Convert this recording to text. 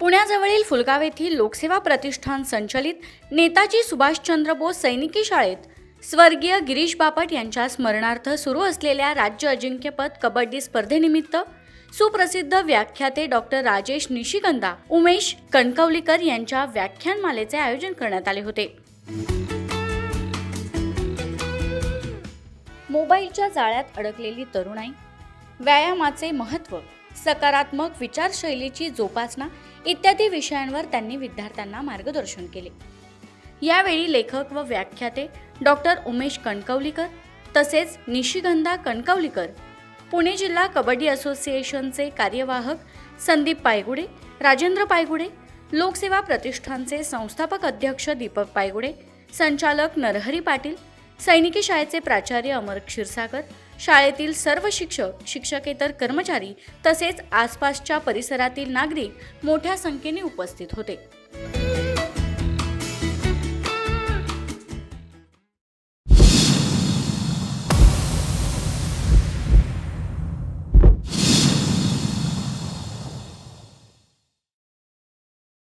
पुण्याजवळील फुलगाव येथील लोकसेवा प्रतिष्ठान संचलित नेताजी सुभाषचंद्र बोस सैनिकी शाळेत स्वर्गीय गिरीश बापट यांच्या स्मरणार्थ सुरू असलेल्या राज्य अजिंक्यपद कबड्डी स्पर्धेनिमित्त सुप्रसिद्ध व्याख्याते डॉक्टर राजेश निशिगंधा उमेश कणकवलीकर यांच्या व्याख्यानमालेचे आयोजन करण्यात आले होते. मोबाईलच्या जाळ्यात अडकलेली तरुणाई व्यायामाचे महत्त्व सकारात्मक विचारशैलीची जोपासना इत्यादी विषयांवर त्यांनी विद्यार्थ्यांना मार्गदर्शन केले. यावेळी लेखक व व्याख्याते डॉक्टर उमेश कणकवलीकर तसेच निशिगंधा कणकवलीकर पुणे जिल्हा कबड्डी असोसिएशनचे कार्यवाहक संदीप पायगुडे राजेंद्र पायगुडे लोकसेवा प्रतिष्ठानचे संस्थापक अध्यक्ष दीपक पायगुडे संचालक नरहरी पाटील सैनिकी शाळेचे प्राचार्य अमर क्षीरसागर शाळेतील सर्व शिक्षक शिक्षकेतर कर्मचारी तसेच आसपासच्या परिसरातील नागरिक मोठ्या संख्येने उपस्थित होते.